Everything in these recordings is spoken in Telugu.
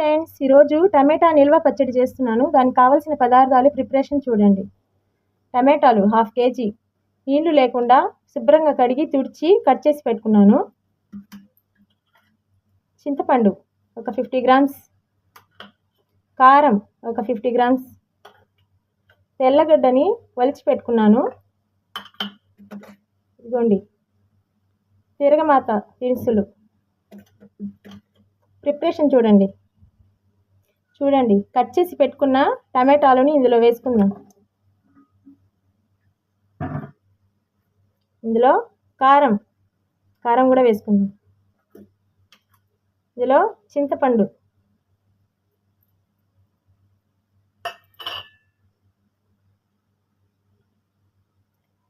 ఫ్రెండ్స్ ఈరోజు టమాటా నిల్వ పచ్చడి చేస్తున్నాను. దానికి కావాల్సిన పదార్థాలు ప్రిపరేషన్ చూడండి. టమాటాలు హాఫ్ కేజీ. నీళ్ళు లేకుండా శుభ్రంగా కడిగి తుడిచి కట్ చేసి పెట్టుకున్నాను. చింతపండు ఒక ఫిఫ్టీ గ్రామ్స్. కారం ఒక ఫిఫ్టీ గ్రామ్స్. తెల్లగడ్డని వలిచి పెట్టుకున్నాను. ఇదిగోండి. తిరగమాత దినుసులు. ప్రిపరేషన్ చూడండి. చూడండి కట్ చేసి పెట్టుకున్న టమాటాలను ఇందులో వేసుకుందాం. ఇందులో కారం కారం కూడా వేసుకుందాం. ఇందులో చింతపండు.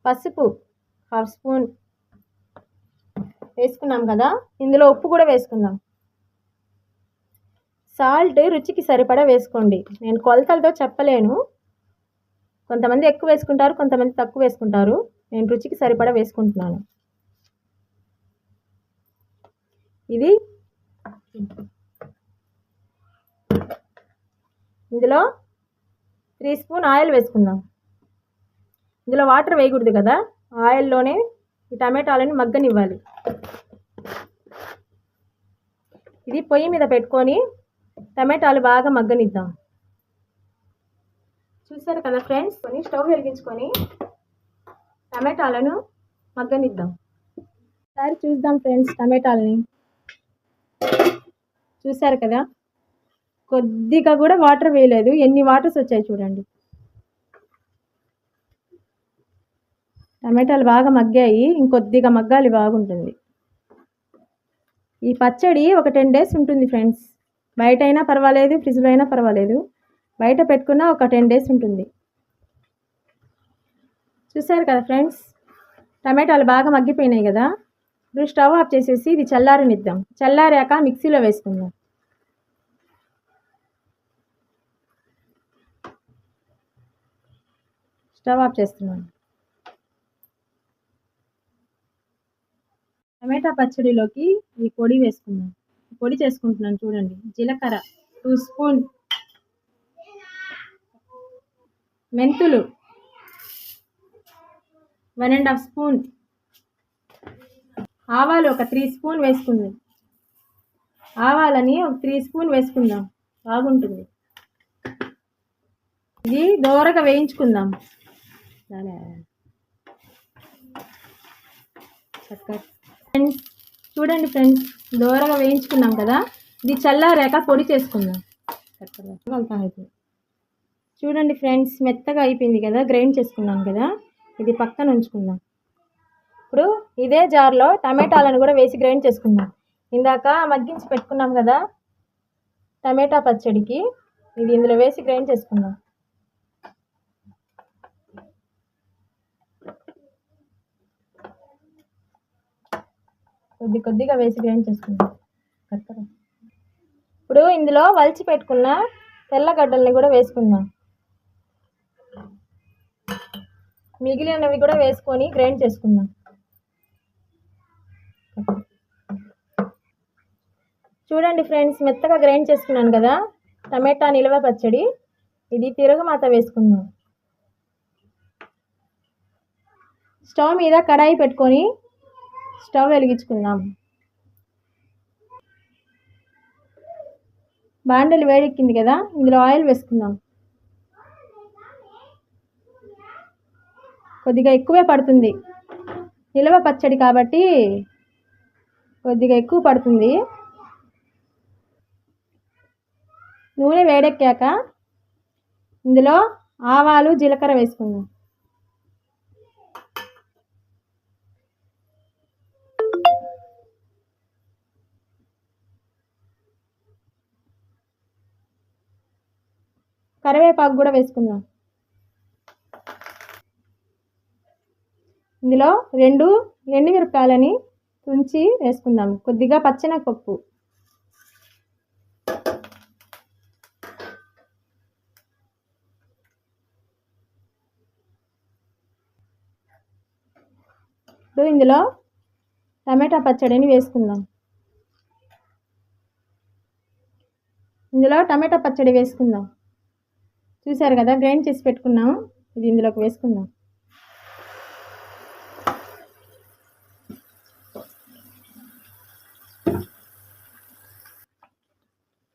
పసుపు హాఫ్ స్పూన్ వేసుకున్నాం కదా ఇందులో ఉప్పు కూడా వేసుకుందాం. సాల్ట్ రుచికి సరిపడా వేసుకోండి. నేను కొలతలతో చెప్పలేను. కొంతమంది ఎక్కువ వేసుకుంటారు కొంతమంది తక్కువ వేసుకుంటారు. నేను రుచికి సరిపడా వేసుకుంటున్నాను. ఇది ఇందులో త్రీ స్పూన్ ఆయిల్ వేసుకుందాం. ఇందులో వాటర్ వేయకూడదు కదా? ఆయిల్లోనే ఈ టమాటాలని మగ్గనివ్వాలి. ఇది పొయ్యి మీద పెట్టుకొని టమాటాలు బాగా మగ్గనిద్దాం. చూసారు కదా ఫ్రెండ్స్? కొని స్టవ్ వెలిగించుకొని టమాటాలను మగ్గనిద్దాం. ఒకసారి చూద్దాం ఫ్రెండ్స్ టమాటాలని. చూసారు కదా? కొద్దిగా కూడా వాటర్ వేయలేదు. ఎన్ని వాటర్స్ వచ్చాయి చూడండి. టమాటాలు బాగా మగ్గాయి. ఇంకొద్దిగా మగ్గాలి బాగుంటుంది. ఈ పచ్చడి ఒక టెన్ డేస్ ఉంటుంది ఫ్రెండ్స్. బయట అయినా పర్వాలేదు ఫ్రిడ్జ్లో అయినా పర్వాలేదు. బయట పెట్టుకున్న ఒక టెన్ డేస్ ఉంటుంది. చూసారు కదా ఫ్రెండ్స్? టమాటాలు బాగా మగ్గిపోయినాయి కదా? ఇప్పుడు స్టవ్ ఆఫ్ చేసేసి ఇది చల్లారనిద్దాం. చల్లారాక మిక్సీలో వేసుకుందాం. స్టవ్ ఆఫ్ చేస్తున్నాను. టమాటా పచ్చడిలోకి ఈ పొడి వేసుకుందాం. పొడి చేసుకుంటున్నాను చూడండి. జీలకర్ర టూ స్పూన్ మెంతులు వన్ అండ్ హాఫ్ స్పూన్ ఆవాలు ఒక త్రీ స్పూన్ వేసుకుందాం. ఆవాలని ఒక త్రీ స్పూన్ వేసుకుందాం. బాగుంటుంది. ఇది దోరగా వేయించుకుందాం. సరే. చూడండి ఫ్రెండ్స్ దోరగా వేయించుకున్నాం కదా. ఇది చల్లారాక పొడి చేసుకుందాం. చూడండి ఫ్రెండ్స్ మెత్తగా అయిపోయింది కదా గ్రైండ్ చేసుకున్నాం కదా. ఇది పక్కన ఉంచుకుందాం. ఇప్పుడు ఇదే జార్లో టమాటాలను కూడా వేసి గ్రైండ్ చేసుకుందాం. ఇందాక మగ్గించి పెట్టుకున్నాం కదా టమాటా పచ్చడికి. ఇది ఇందులో వేసి గ్రైండ్ చేసుకుందాం. కొద్ది కొద్దిగా వేసి గ్రైండ్ చేసుకుందాం. ఇప్పుడు ఇందులో వలిచి పెట్టుకున్న తెల్లగడ్డల్ని కూడా వేసుకుందాం. మిగిలినవి కూడా వేసుకొని గ్రైండ్ చేసుకుందాం. చూడండి ఫ్రెండ్స్ మెత్తగా గ్రైండ్ చేసుకున్నాను కదా? టమాటా నిల్వ పచ్చడి. ఇది తిరగమాత వేసుకుందాం. స్టవ్ మీద కడాయి పెట్టుకొని స్టవ్ వెలిగించుకుందాం. బాండలు వేడెక్కింది కదా ఇందులో ఆయిల్ వేసుకుందాం. కొద్దిగా ఎక్కువే పడుతుంది. నిలవ పచ్చడి కాబట్టి కొద్దిగా ఎక్కువ పడుతుంది. నూనె వేడెక్కాక ఇందులో ఆవాలు జీలకర్ర వేసుకుందాం. కరివేపాకు కూడా వేసుకుందాం. ఇందులో రెండు ఎండుమిరపకాయలని తుంచి వేసుకుందాం. కొద్దిగా పచ్చెనపప్పు ఇప్పుడు ఇందులో టమాటా పచ్చడిని వేసుకుందాం. ఇందులో టమాటా పచ్చడి వేసుకుందాం. చూసారు కదా గ్రైండ్ చేసి పెట్టుకున్నాము ఇది ఇందులోకి వేసుకుందాం.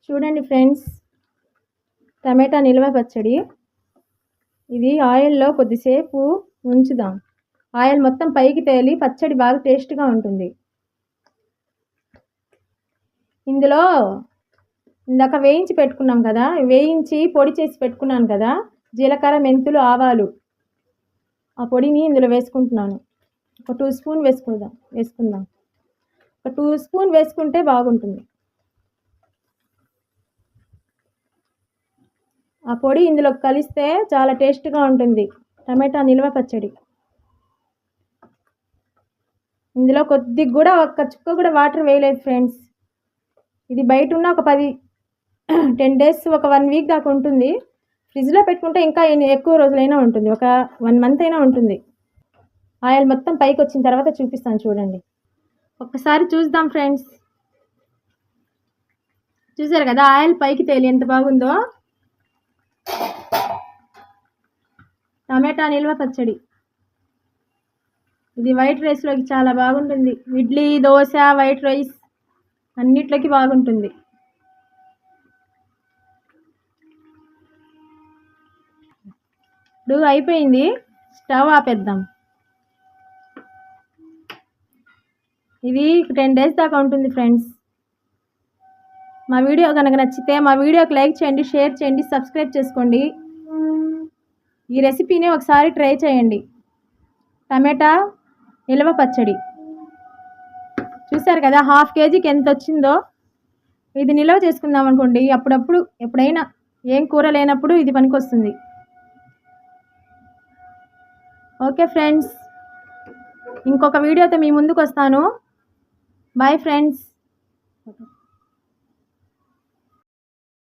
చూడండి ఫ్రెండ్స్ టమాటా నిల్వ పచ్చడి. ఇది ఆయిల్లో కొద్దిసేపు ఉంచుదాం ఆయిల్ మొత్తం పైకి తేలి పచ్చడి బాగా టేస్ట్గా ఉంటుంది. ఇందులో ఇందాక వేయించి పెట్టుకున్నాం కదా వేయించి పొడి చేసి పెట్టుకున్నాను కదా జీలకర్ర మెంతులు ఆవాలు. ఆ పొడిని ఇందులో వేసుకుంటున్నాను. ఒక టూ స్పూన్ వేసుకుందాం వేసుకుందాం. ఒక టూ స్పూన్ వేసుకుంటే బాగుంటుంది. ఆ పొడి ఇందులో కలిస్తే చాలా టేస్ట్గా ఉంటుంది. టమాటా నిల్వ పచ్చడి. ఇందులో కొద్దిగా కూడా ఒక్క చుక్క కూడా వాటర్ వేయలేదు ఫ్రెండ్స్. ఇది బయట ఉన్న ఒక పది టెన్ డేస్ ఒక వన్ వీక్ దాకా ఉంటుంది. ఫ్రిడ్జ్లో పెట్టుకుంటే ఇంకా ఎక్కువ రోజులైనా ఉంటుంది. ఒక వన్ మంత్ అయినా ఉంటుంది. ఆయిల్ మొత్తం పైకి వచ్చిన తర్వాత చూపిస్తాను చూడండి. ఒక్కసారి చూద్దాం ఫ్రెండ్స్ చూసారు కదా ఆయిల్ పైకి తేలి ఎంత బాగుందో? టమాటా నిల్వ పచ్చడి. ఇది వైట్ రైస్లోకి చాలా బాగుంటుంది. ఇడ్లీ దోశ వైట్ రైస్ అన్నిట్లోకి బాగుంటుంది. ఇప్పుడు అయిపోయింది. స్టవ్ ఆపేద్దాం. ఇది టెన్ డేస్ దాకా ఉంటుంది ఫ్రెండ్స్. మా వీడియో కనుక నచ్చితే మా వీడియోకి లైక్ చేయండి షేర్ చేయండి సబ్స్క్రైబ్ చేసుకోండి. ఈ రెసిపీని ఒకసారి ట్రై చేయండి. టమాటా నిల్వ పచ్చడి. చూసారు కదా హాఫ్ కేజీకి ఎంత వచ్చిందో? ఇది నిల్వ చేసుకుందాం అనుకోండి అప్పుడప్పుడు ఎప్పుడైనా ఏం కూర లేనప్పుడు ఇది పనికొస్తుంది. Okay friends. ఇంకొక వీడియోతో మీ ముందుకు వస్తాను బాయ్ ఫ్రెండ్స్